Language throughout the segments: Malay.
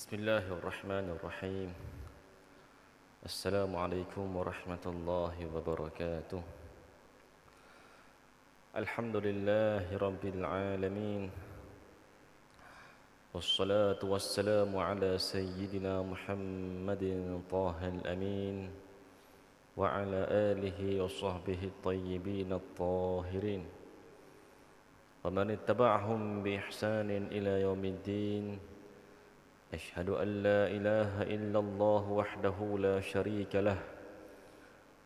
بسم الله الرحمن الرحيم. السلام عليكم ورحمة الله وبركاته. الحمد لله رب العالمين. والصلاة والسلام على سيدنا محمد طه الأمين وعلى آله وصحبه الطيبين الطاهرين. ومن اتبعهم بإحسان إلى يوم الدين أشهد أن لا إله إلا الله وحده لا شريك له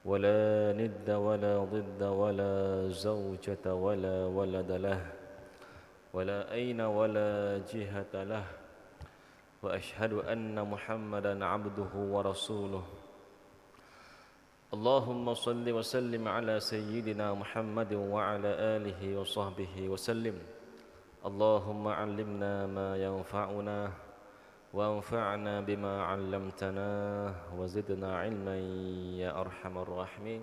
ولا ند ولا ضد ولا زوجة ولا ولد له ولا أين ولا جهة له وأشهد أن محمدا عبده ورسوله اللهم صل وسلم على سيدنا محمد وعلى آله وصحبه وسلم اللهم علمنا ما ينفعنا وانفعنا بما علمتنا وزدنا علما يا أرحم الراحمين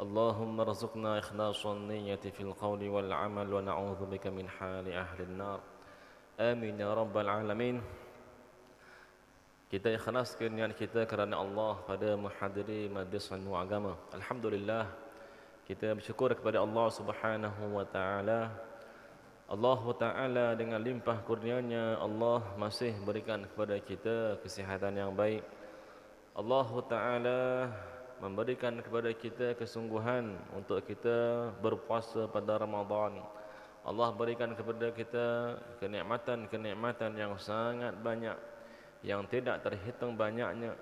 اللهم ارزقنا إخلاص النية في القول والعمل ونعوذ بك من حال أهل النار آمين يا رب العالمين kita ikhlaskan niat kita kerana Allah pada menghadiri majlis ilmu agama. Alhamdulillah kita bersyukur kepada Allah Subhanahu wa taala. Allah taala dengan limpah kurnianya Allah masih berikan kepada kita kesihatan yang baik. Allah taala memberikan kepada kita kesungguhan untuk kita berpuasa pada Ramadan. Allah berikan kepada kita kenikmatan-kenikmatan yang sangat banyak yang tidak terhitung banyaknya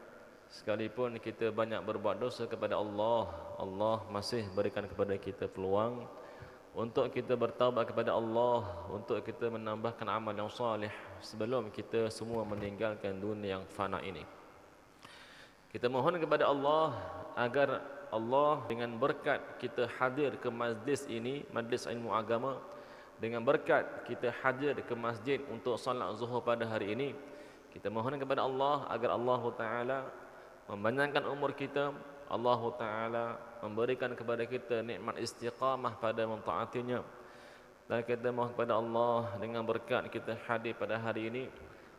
sekalipun kita banyak berbuat dosa kepada Allah Allah masih berikan kepada kita peluang untuk kita bertaubat kepada Allah untuk kita menambahkan amal yang salih sebelum kita semua meninggalkan dunia yang fana ini. Kita mohon kepada Allah agar Allah dengan berkat kita hadir ke majlis ini majlis ilmu agama dengan berkat kita hadir ke masjid untuk salat zuhur pada hari ini kita mohon kepada Allah agar Allah Taala mempanjangkan umur kita, Allah Taala memberikan kepada kita nikmat istiqamah pada mentaatinya. Dan kita mohon kepada Allah dengan berkat kita hadir pada hari ini,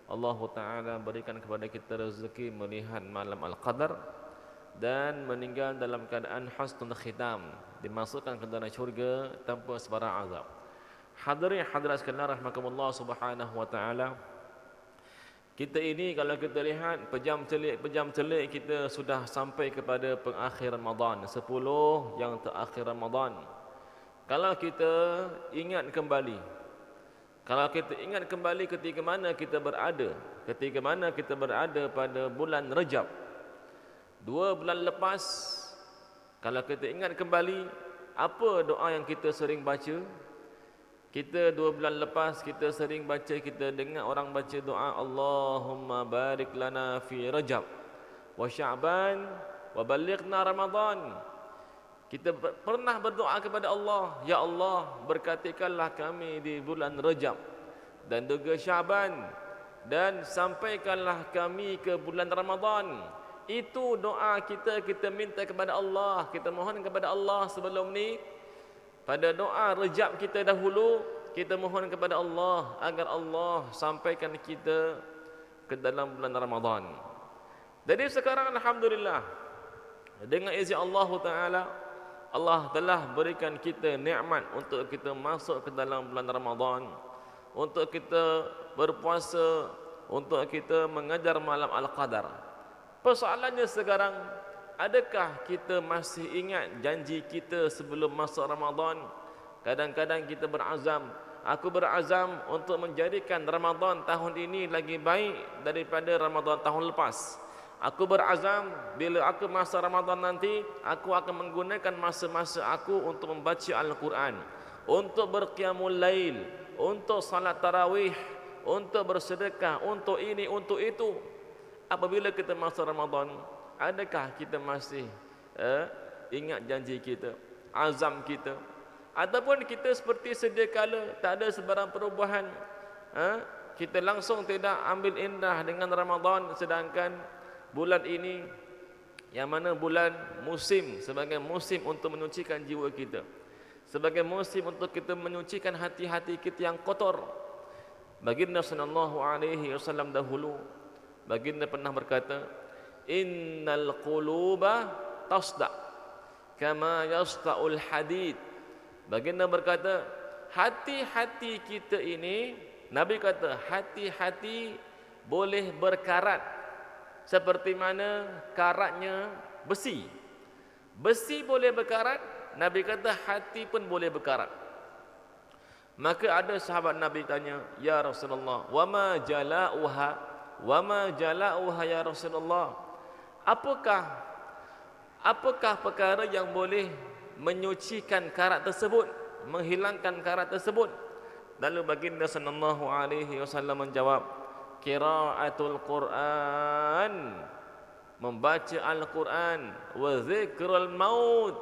Allah Taala berikan kepada kita rezeki melihat malam Al-Qadar dan meninggal dalam keadaan husnul khitam, dimasukkan ke dalam syurga tanpa sebarang azab. Hadirin hadirat sekalian rahmatullah subhanahu wa taala. Kita ini kalau kita lihat pejam celik pejam celik kita sudah sampai kepada pengakhir Ramadan 10 yang terakhir Ramadan. Kalau kita ingat kembali kalau kita ingat kembali ketika mana kita berada, ketika mana kita berada pada bulan Rejab. Dua bulan lepas kalau kita ingat kembali apa doa yang kita sering baca? Kita dua bulan lepas kita sering baca kita dengar orang baca doa Allahumma barik lana fi Rajab wa Sya'ban wa balighna Ramadan. Kita pernah berdoa kepada Allah, ya Allah berkatikanlah kami di bulan Rajab dan juga Sya'ban dan sampaikanlah kami ke bulan Ramadan. Itu doa kita kita minta kepada Allah, kita mohon kepada Allah sebelum ni pada doa rejab kita dahulu kita mohon kepada Allah agar Allah sampaikan kita ke dalam bulan Ramadan. Jadi sekarang alhamdulillah dengan izin Allah taala Allah telah berikan kita nikmat untuk kita masuk ke dalam bulan Ramadan untuk kita berpuasa untuk kita mengajar malam al-qadar. Persoalannya sekarang Adakah kita masih ingat janji kita sebelum masuk Ramadan? Kadang-kadang kita berazam, aku berazam untuk menjadikan Ramadan tahun ini lagi baik daripada Ramadan tahun lepas. Aku berazam bila aku masa Ramadan nanti, aku akan menggunakan masa-masa aku untuk membaca Al-Quran, untuk berqiyamul lail, untuk salat tarawih, untuk bersedekah, untuk ini, untuk itu. Apabila kita masa Ramadan, Adakah kita masih eh, ingat janji kita, azam kita? Ataupun kita seperti sedia kala, tak ada sebarang perubahan. Eh, kita langsung tidak ambil indah dengan Ramadan sedangkan bulan ini yang mana bulan musim sebagai musim untuk menyucikan jiwa kita. Sebagai musim untuk kita menyucikan hati-hati kita yang kotor. Baginda sallallahu alaihi wasallam dahulu baginda pernah berkata innal quluba tasda kama yasta'ul hadid baginda berkata hati-hati kita ini nabi kata hati-hati boleh berkarat seperti mana karatnya besi besi boleh berkarat nabi kata hati pun boleh berkarat Maka ada sahabat Nabi tanya, "Ya Rasulullah, wa ma jala'uha? Wa ma jala'uha ya Rasulullah?" Apakah apakah perkara yang boleh menyucikan karat tersebut, menghilangkan karat tersebut? Lalu baginda sallallahu alaihi wasallam menjawab, "Qiraatul Quran." Membaca Al-Quran wa zikrul maut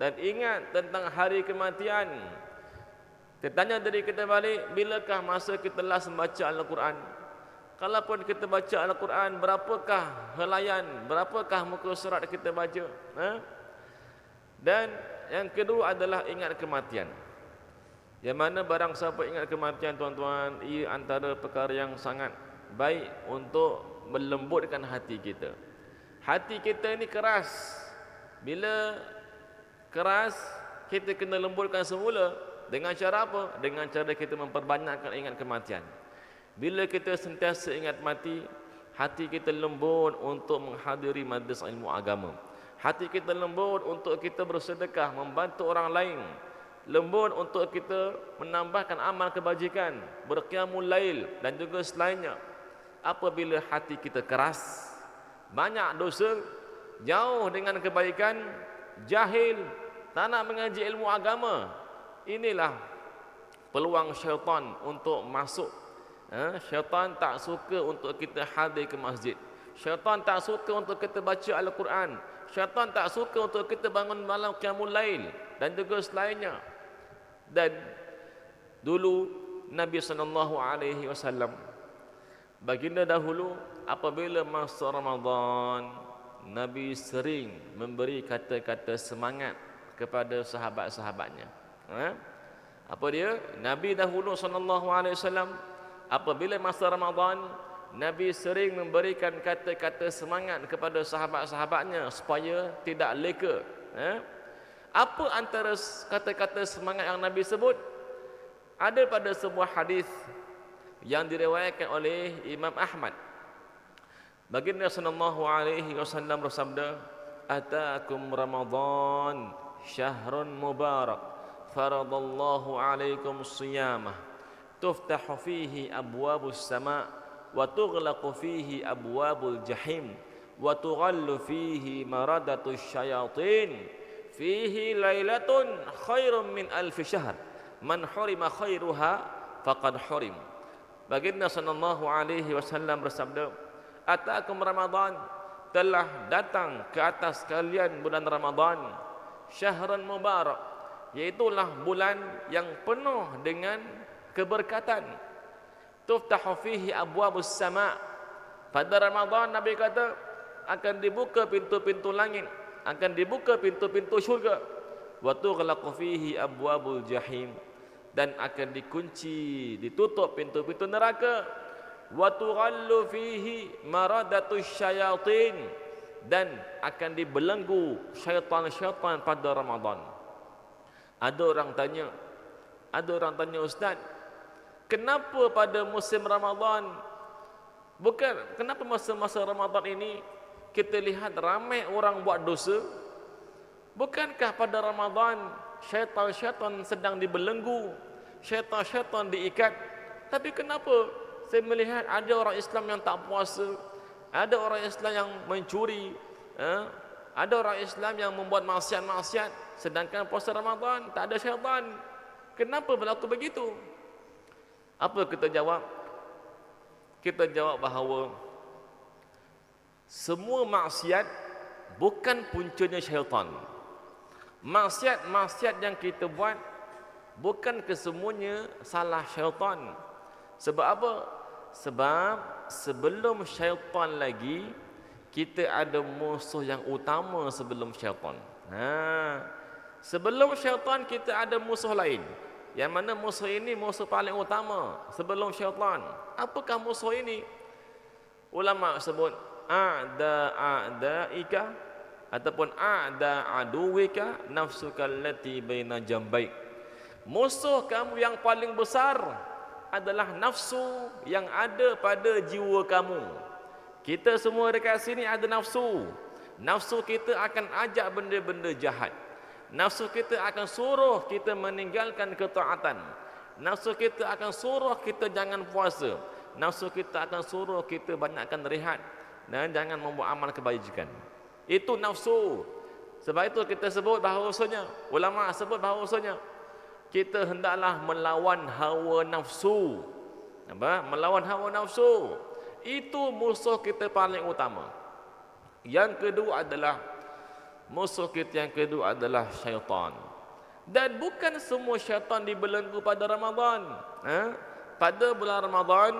dan ingat tentang hari kematian. Kita tanya dari kita balik, bilakah masa kita last membaca Al-Quran? Kalaupun kita baca Al-Quran, berapakah helayan, berapakah muka surat kita baca? Ha? Dan yang kedua adalah ingat kematian. Yang mana barang siapa ingat kematian tuan-tuan, ia antara perkara yang sangat baik untuk melembutkan hati kita. Hati kita ini keras. Bila keras, kita kena lembutkan semula. Dengan cara apa? Dengan cara kita memperbanyakkan ingat kematian. Bila kita sentiasa ingat mati, hati kita lembut untuk menghadiri majlis ilmu agama. Hati kita lembut untuk kita bersedekah, membantu orang lain. Lembut untuk kita menambahkan amal kebajikan, berqiyamul lail dan juga selainnya. Apabila hati kita keras, banyak dosa, jauh dengan kebaikan, jahil, tak nak mengaji ilmu agama, inilah peluang syaitan untuk masuk ha? syaitan tak suka untuk kita hadir ke masjid syaitan tak suka untuk kita baca Al-Quran syaitan tak suka untuk kita bangun malam qiyamul lail dan juga selainnya dan dulu Nabi SAW baginda dahulu apabila masa Ramadan Nabi sering memberi kata-kata semangat kepada sahabat-sahabatnya Ha? Apa dia? Nabi dahulu sallallahu alaihi wasallam apabila masa Ramadan Nabi sering memberikan kata-kata semangat kepada sahabat-sahabatnya supaya tidak leka eh? apa antara kata-kata semangat yang Nabi sebut? Ada pada sebuah hadis yang diriwayatkan oleh Imam Ahmad. Baginda sallallahu alaihi wasallam bersabda Ataakum Ramadan syahrun mubarak faradallahu alaikum siyamah tuftahu fihi abwabus sama wa tughlaqu fihi abwabul jahim wa tughallu fihi maradatus syayatin. Fihi lailatun khairum min alf syahr. Man hurima khairuha faqad hurim. Baginda sallallahu alaihi wasallam bersabda ataakum ramadan telah datang ke atas kalian bulan ramadan syahrun mubarak yaitulah bulan yang penuh dengan keberkatan. Tuftahu fihi abwabus sama. Pada Ramadan Nabi kata akan dibuka pintu-pintu langit, akan dibuka pintu-pintu syurga. Wa tughlaqu fihi abwabul jahim dan akan dikunci, ditutup pintu-pintu neraka. Wa tughallu fihi maradatus syayatin dan akan dibelenggu syaitan-syaitan pada Ramadan. Ada orang tanya, ada orang tanya ustaz, kenapa pada musim Ramadan bukan kenapa masa-masa Ramadan ini kita lihat ramai orang buat dosa? Bukankah pada Ramadan syaitan-syaitan sedang dibelenggu, syaitan-syaitan diikat? Tapi kenapa saya melihat ada orang Islam yang tak puasa, ada orang Islam yang mencuri, eh? ada orang Islam yang membuat maksiat-maksiat, Sedangkan puasa Ramadan tak ada syaitan. Kenapa berlaku begitu? Apa kita jawab? Kita jawab bahawa semua maksiat bukan puncanya syaitan. Maksiat-maksiat yang kita buat bukan kesemuanya salah syaitan. Sebab apa? Sebab sebelum syaitan lagi kita ada musuh yang utama sebelum syaitan. Ha, Sebelum syaitan kita ada musuh lain. Yang mana musuh ini musuh paling utama sebelum syaitan. Apakah musuh ini? Ulama sebut a'da a'daika ataupun a'da aduwika nafsuka allati baina jambaik. Musuh kamu yang paling besar adalah nafsu yang ada pada jiwa kamu. Kita semua dekat sini ada nafsu. Nafsu kita akan ajak benda-benda jahat. Nafsu kita akan suruh kita meninggalkan ketaatan. Nafsu kita akan suruh kita jangan puasa. Nafsu kita akan suruh kita banyakkan rehat dan jangan membuat amal kebajikan. Itu nafsu. Sebab itu kita sebut bahawasanya ulama sebut bahawasanya kita hendaklah melawan hawa nafsu. Apa? Melawan hawa nafsu. Itu musuh kita paling utama. Yang kedua adalah musuh kita yang kedua adalah syaitan dan bukan semua syaitan dibelenggu pada Ramadan ha? pada bulan Ramadan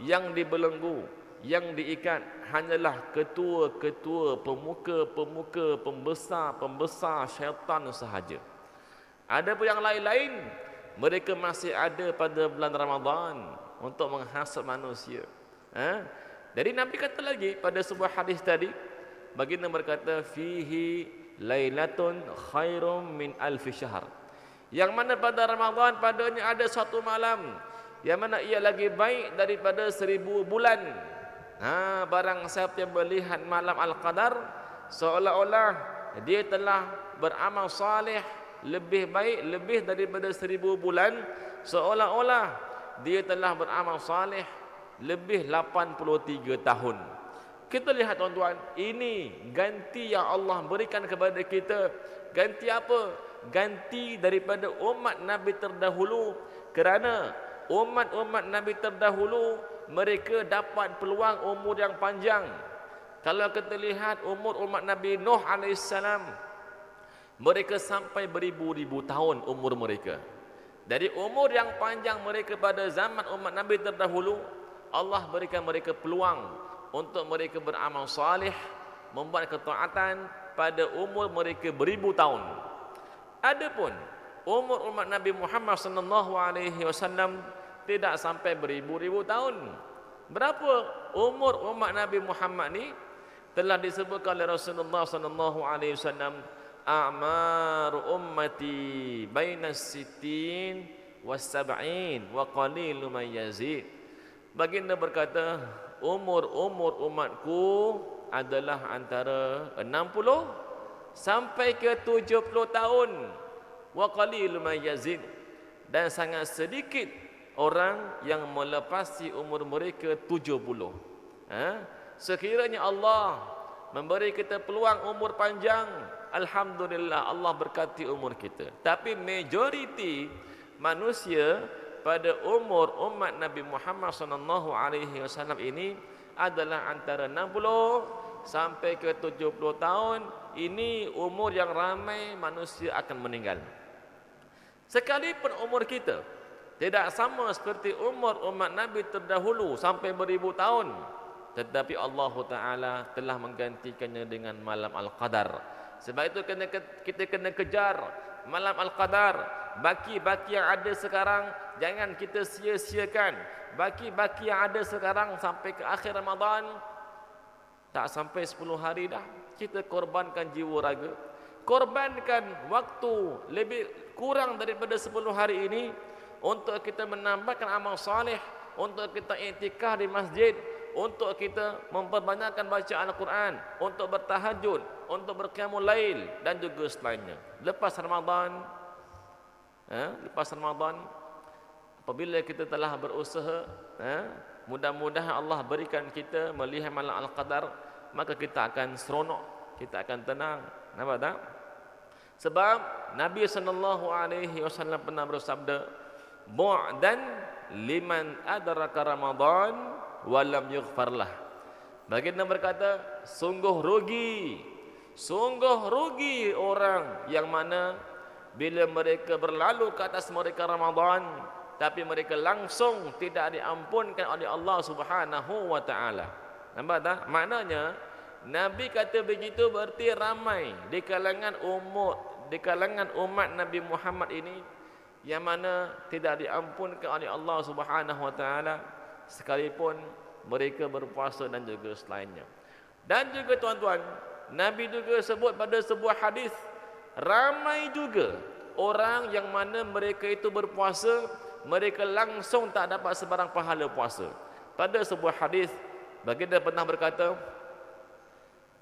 yang dibelenggu yang diikat hanyalah ketua-ketua pemuka-pemuka pembesar-pembesar syaitan sahaja ada pun yang lain-lain mereka masih ada pada bulan Ramadan untuk menghasut manusia ha? jadi Nabi kata lagi pada sebuah hadis tadi baginda berkata fihi lailatun khairum min alfi syahr. Yang mana pada Ramadan padanya ada satu malam yang mana ia lagi baik daripada seribu bulan. Ha, barang siapa yang melihat malam Al-Qadar seolah-olah dia telah beramal salih lebih baik lebih daripada seribu bulan. Seolah-olah dia telah beramal salih lebih 83 tahun kita lihat tuan-tuan, ini ganti yang Allah berikan kepada kita. Ganti apa? Ganti daripada umat Nabi terdahulu. Kerana umat-umat Nabi terdahulu, mereka dapat peluang umur yang panjang. Kalau kita lihat umur umat Nabi Nuh AS, mereka sampai beribu-ribu tahun umur mereka. Dari umur yang panjang mereka pada zaman umat Nabi terdahulu, Allah berikan mereka peluang untuk mereka beramal salih membuat ketaatan pada umur mereka beribu tahun. Adapun umur umat Nabi Muhammad sallallahu alaihi wasallam tidak sampai beribu-ribu tahun. Berapa umur umat Nabi Muhammad ni? Telah disebutkan oleh Rasulullah sallallahu alaihi wasallam a'mar ummati bainas sitin was sab'in wa qalilun may yazid. Baginda berkata umur-umur umatku adalah antara 60 sampai ke 70 tahun. Wa qalilun may yazid. Dan sangat sedikit orang yang melepasi umur mereka 70 ha? sekiranya Allah memberi kita peluang umur panjang alhamdulillah Allah berkati umur kita. Tapi majoriti manusia pada umur umat Nabi Muhammad sallallahu alaihi wasallam ini adalah antara 60 sampai ke 70 tahun ini umur yang ramai manusia akan meninggal. Sekalipun umur kita tidak sama seperti umur umat Nabi terdahulu sampai beribu tahun tetapi Allah Taala telah menggantikannya dengan malam al-qadar. Sebab itu kita kena kejar malam al-qadar baki-baki yang ada sekarang jangan kita sia-siakan. Baki-baki yang ada sekarang sampai ke akhir Ramadan tak sampai 10 hari dah kita korbankan jiwa raga. Korbankan waktu lebih kurang daripada 10 hari ini untuk kita menambahkan amal soleh untuk kita iktikaf di masjid untuk kita memperbanyakkan bacaan Al-Quran untuk bertahajud untuk berqiyamul lail dan juga selainnya lepas Ramadan eh, lepas Ramadan apabila kita telah berusaha eh, mudah-mudahan Allah berikan kita melihat malam Al-Qadar maka kita akan seronok kita akan tenang. Nampak tak? Sebab Nabi sallallahu alaihi wasallam pernah bersabda bu'dan liman adraka Ramadan walam yughfarlah baginda berkata sungguh rugi sungguh rugi orang yang mana bila mereka berlalu ke atas mereka Ramadan tapi mereka langsung tidak diampunkan oleh Allah Subhanahu wa taala. Nampak tak? Maknanya Nabi kata begitu berarti ramai di kalangan umat di kalangan umat Nabi Muhammad ini yang mana tidak diampunkan oleh Allah Subhanahu wa taala sekalipun mereka berpuasa dan juga selainnya. Dan juga tuan-tuan, Nabi juga sebut pada sebuah hadis ramai juga orang yang mana mereka itu berpuasa mereka langsung tak dapat sebarang pahala puasa. Pada sebuah hadis baginda pernah berkata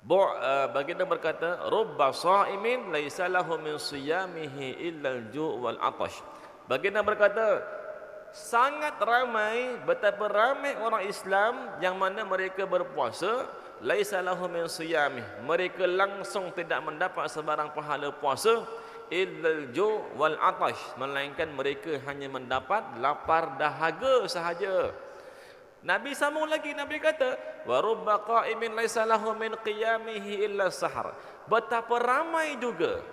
uh, baginda berkata rubba sa'imin laisa lahu min siyamihi illa al-ju' wal 'atash. Baginda berkata sangat ramai betapa ramai orang Islam yang mana mereka berpuasa laisa lahu min siyamih. Mereka langsung tidak mendapat sebarang pahala puasa illal ju wal atash. Melainkan mereka hanya mendapat lapar dahaga sahaja. Nabi sambung lagi Nabi kata wa rubba qa'imin laisa lahu min qiyamihi illa sahar. Betapa ramai juga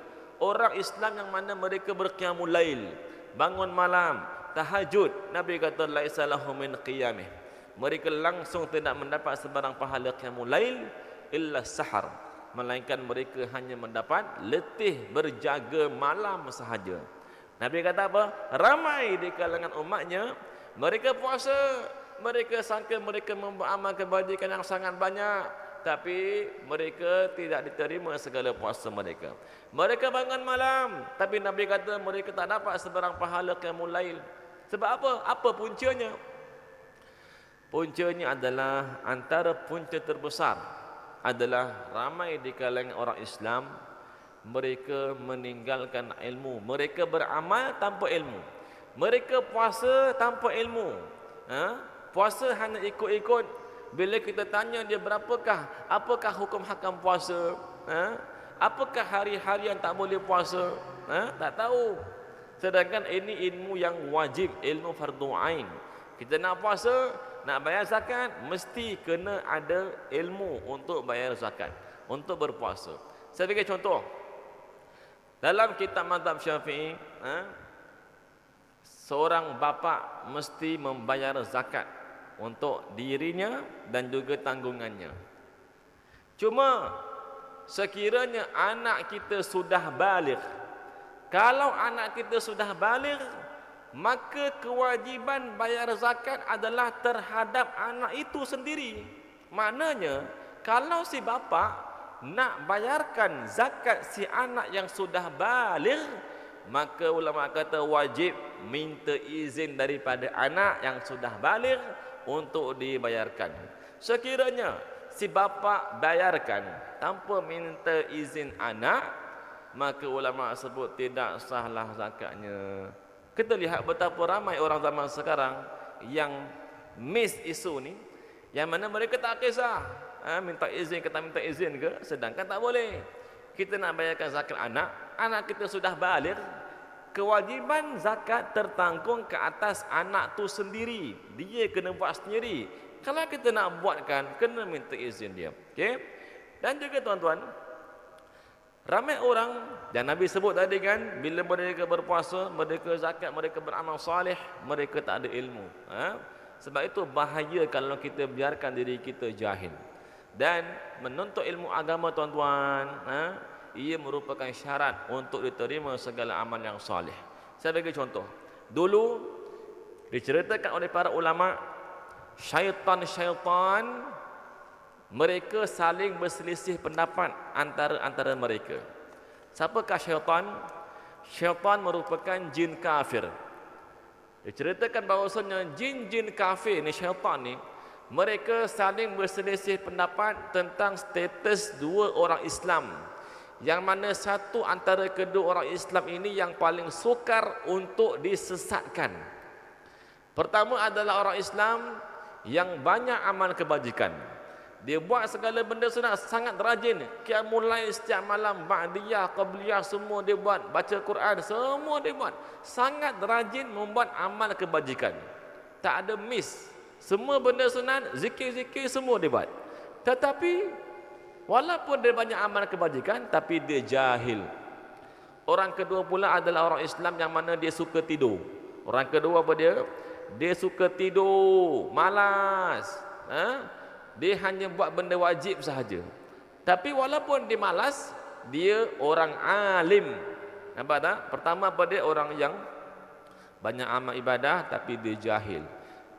orang Islam yang mana mereka berqiyamul lail bangun malam tahajud. Nabi kata laisa lahu min qiyamih mereka langsung tidak mendapat sebarang pahala qiyamul lail illa sahar melainkan mereka hanya mendapat letih berjaga malam sahaja. Nabi kata apa? Ramai di kalangan umatnya mereka puasa, mereka sangka mereka membuat kebajikan yang sangat banyak, tapi mereka tidak diterima segala puasa mereka. Mereka bangun malam, tapi Nabi kata mereka tak dapat sebarang pahala qiyamul lail. Sebab apa? Apa puncanya? Puncanya adalah antara punca terbesar adalah ramai di kalangan orang Islam mereka meninggalkan ilmu. Mereka beramal tanpa ilmu. Mereka puasa tanpa ilmu. Ha? puasa hanya ikut-ikut. Bila kita tanya dia berapakah? Apakah hukum hakam puasa? Ha? apakah hari-hari yang tak boleh puasa? Ha? tak tahu. Sedangkan ini ilmu yang wajib ilmu fardu ain. Kita nak puasa nak bayar zakat mesti kena ada ilmu untuk bayar zakat untuk berpuasa. Saya bagi contoh. Dalam kitab mazhab syafi'i ha, seorang bapa mesti membayar zakat untuk dirinya dan juga tanggungannya. Cuma sekiranya anak kita sudah balik kalau anak kita sudah balik maka kewajiban bayar zakat adalah terhadap anak itu sendiri. Maknanya, kalau si bapa nak bayarkan zakat si anak yang sudah balik, maka ulama kata wajib minta izin daripada anak yang sudah balik untuk dibayarkan. Sekiranya si bapa bayarkan tanpa minta izin anak, maka ulama sebut tidak sahlah zakatnya. Kita lihat betapa ramai orang zaman sekarang yang miss isu ni yang mana mereka tak kisah. Ha, minta izin kita minta izin ke sedangkan tak boleh. Kita nak bayarkan zakat anak anak kita sudah balik kewajiban zakat tertanggung ke atas anak tu sendiri. Dia kena buat sendiri. Kalau kita nak buatkan kena minta izin dia. Okey? Dan juga tuan-tuan Ramai orang dan Nabi sebut tadi kan bila mereka berpuasa, mereka zakat, mereka beramal salih, mereka tak ada ilmu. Ha? Sebab itu bahaya kalau kita biarkan diri kita jahil. Dan menuntut ilmu agama tuan-tuan, ha? ia merupakan syarat untuk diterima segala amal yang salih. Saya bagi contoh. Dulu diceritakan oleh para ulama syaitan-syaitan mereka saling berselisih pendapat antara antara mereka. Siapakah syaitan? Syaitan merupakan jin kafir. Diceritakan bahawasanya jin-jin kafir ni syaitan ni mereka saling berselisih pendapat tentang status dua orang Islam yang mana satu antara kedua orang Islam ini yang paling sukar untuk disesatkan. Pertama adalah orang Islam yang banyak amal kebajikan. Dia buat segala benda sunat sangat rajin. Qiyamul lail setiap malam, ba'diyah, qabliyah semua dia buat, baca Quran semua dia buat. Sangat rajin membuat amal kebajikan. Tak ada miss. Semua benda sunat, zikir-zikir semua dia buat. Tetapi walaupun dia banyak amal kebajikan tapi dia jahil. Orang kedua pula adalah orang Islam yang mana dia suka tidur. Orang kedua apa dia? Dia suka tidur, malas. Ha? Dia hanya buat benda wajib sahaja tapi walaupun dia malas dia orang alim nampak tak pertama apa dia orang yang banyak amal ibadah tapi dia jahil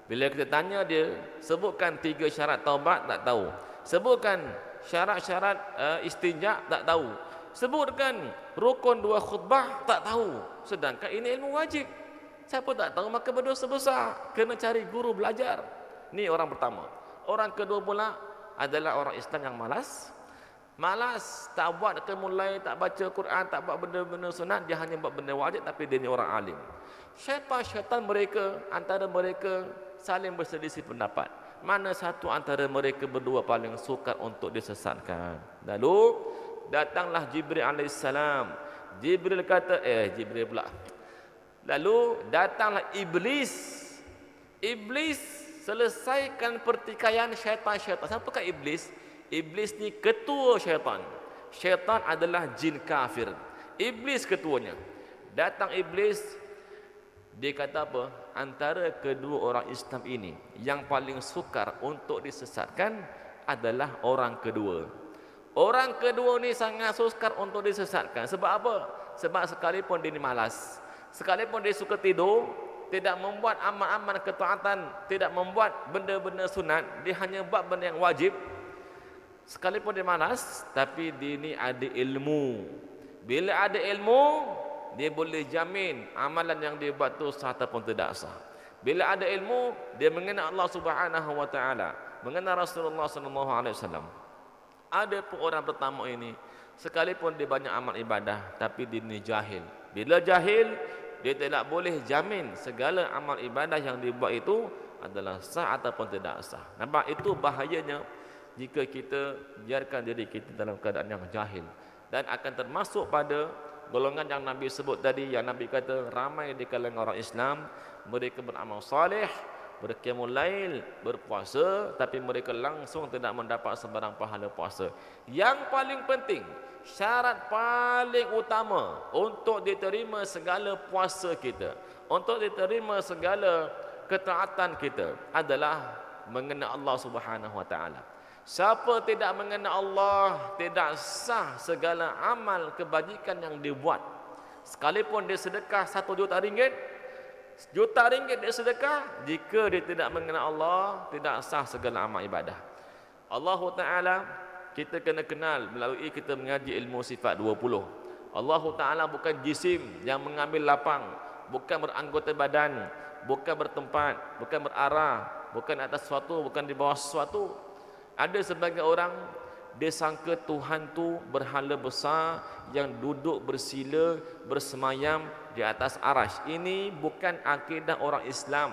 Bila kita tanya dia, sebutkan tiga syarat taubat, tak tahu. Sebutkan syarat-syarat uh, istinja, tak tahu. Sebutkan rukun dua khutbah, tak tahu. Sedangkan ini ilmu wajib. Siapa tak tahu, maka berdosa besar. Kena cari guru belajar. Ini orang pertama. Orang kedua pula adalah orang Islam yang malas. Malas, tak buat mulai, tak baca Quran, tak buat benda-benda sunat. Dia hanya buat benda wajib, tapi dia ni orang alim. Syaitan-syaitan mereka, antara mereka saling berselisih pendapat. Mana satu antara mereka berdua paling sukar untuk disesatkan. Lalu datanglah Jibril AS. Jibril kata, eh Jibril pula. Lalu datanglah Iblis. Iblis selesaikan pertikaian syaitan-syaitan. Siapakah Iblis? Iblis ni ketua syaitan. Syaitan adalah jin kafir. Iblis ketuanya. Datang Iblis, dia kata apa? Antara kedua orang Islam ini yang paling sukar untuk disesatkan adalah orang kedua. Orang kedua ni sangat sukar untuk disesatkan. Sebab apa? Sebab sekalipun dia ni malas. Sekalipun dia suka tidur, tidak membuat amal-amal ketaatan, tidak membuat benda-benda sunat, dia hanya buat benda yang wajib. Sekalipun dia malas, tapi dia ni ada ilmu. Bila ada ilmu, dia boleh jamin amalan yang dia buat tu sah ataupun tidak sah. Bila ada ilmu, dia mengenal Allah Subhanahu wa taala, mengenal Rasulullah sallallahu alaihi wasallam. Ada pun orang pertama ini, sekalipun dia banyak amal ibadah, tapi dia ni jahil. Bila jahil, dia tidak boleh jamin segala amal ibadah yang dibuat itu adalah sah ataupun tidak sah. Nampak itu bahayanya jika kita biarkan diri kita dalam keadaan yang jahil dan akan termasuk pada golongan yang Nabi sebut tadi yang Nabi kata ramai di kalangan orang Islam mereka beramal saleh berqiyamul lail berpuasa tapi mereka langsung tidak mendapat sebarang pahala puasa. Yang paling penting syarat paling utama untuk diterima segala puasa kita untuk diterima segala ketaatan kita adalah mengenal Allah Subhanahu wa taala. Siapa tidak mengenal Allah Tidak sah segala amal kebajikan yang dibuat Sekalipun dia sedekah satu juta ringgit Juta ringgit dia sedekah Jika dia tidak mengenal Allah Tidak sah segala amal ibadah. Allah Ta'ala Kita kena kenal melalui kita mengaji ilmu sifat 20 Allah Ta'ala bukan jisim yang mengambil lapang Bukan beranggota badan Bukan bertempat Bukan berarah Bukan atas sesuatu Bukan di bawah sesuatu. Ada sebagai orang dia sangka Tuhan tu berhala besar yang duduk bersila bersemayam di atas arash. Ini bukan akidah orang Islam.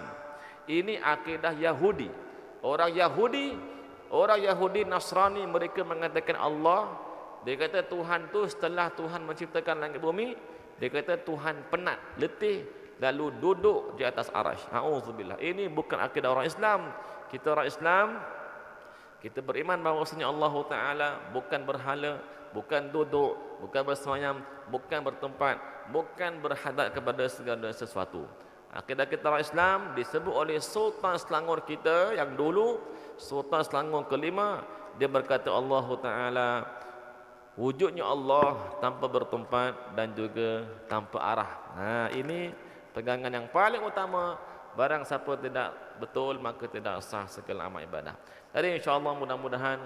Ini akidah Yahudi. Orang Yahudi, orang Yahudi Nasrani mereka mengatakan Allah. Dia kata Tuhan tu setelah Tuhan menciptakan langit bumi, dia kata Tuhan penat, letih lalu duduk di atas arash. Auzubillah. Ini bukan akidah orang Islam. Kita orang Islam kita beriman bahawasanya Allah Taala bukan berhala, bukan duduk, bukan bersemayam, bukan bertempat, bukan berhadap kepada segala sesuatu. Akidah kita orang Islam disebut oleh Sultan Selangor kita yang dulu, Sultan Selangor kelima, dia berkata Allah Taala wujudnya Allah tanpa bertempat dan juga tanpa arah. Nah, ini pegangan yang paling utama barang siapa tidak betul maka tidak sah segala amal ibadah. Jadi insya-Allah mudah-mudahan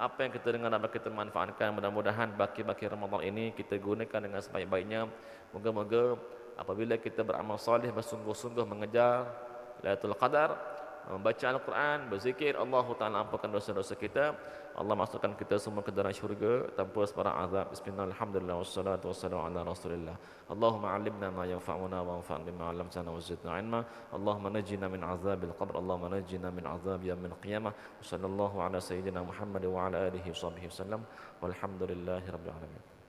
apa yang kita dengar dapat kita manfaatkan mudah-mudahan baki-baki Ramadan ini kita gunakan dengan sebaik-baiknya. Moga-moga apabila kita beramal soleh bersungguh-sungguh mengejar Lailatul Qadar membaca Al-Quran, berzikir Allah Ta'ala ampunkan dosa-dosa kita. Allah masukkan kita semua ke dalam syurga tanpa sebarang azab. Bismillah, Alhamdulillah, wassalatu wassalamu ala rasulillah. Allahumma alimna ma yanfa'una wa anfa'an bima alamtana wa zidna ilma. Allahumma najina min azabil qabr. Allahumma najina min azab yamin qiyamah Wa sallallahu ala sayyidina Muhammad wa ala alihi wa sahbihi wa sallam. Rabbil alamin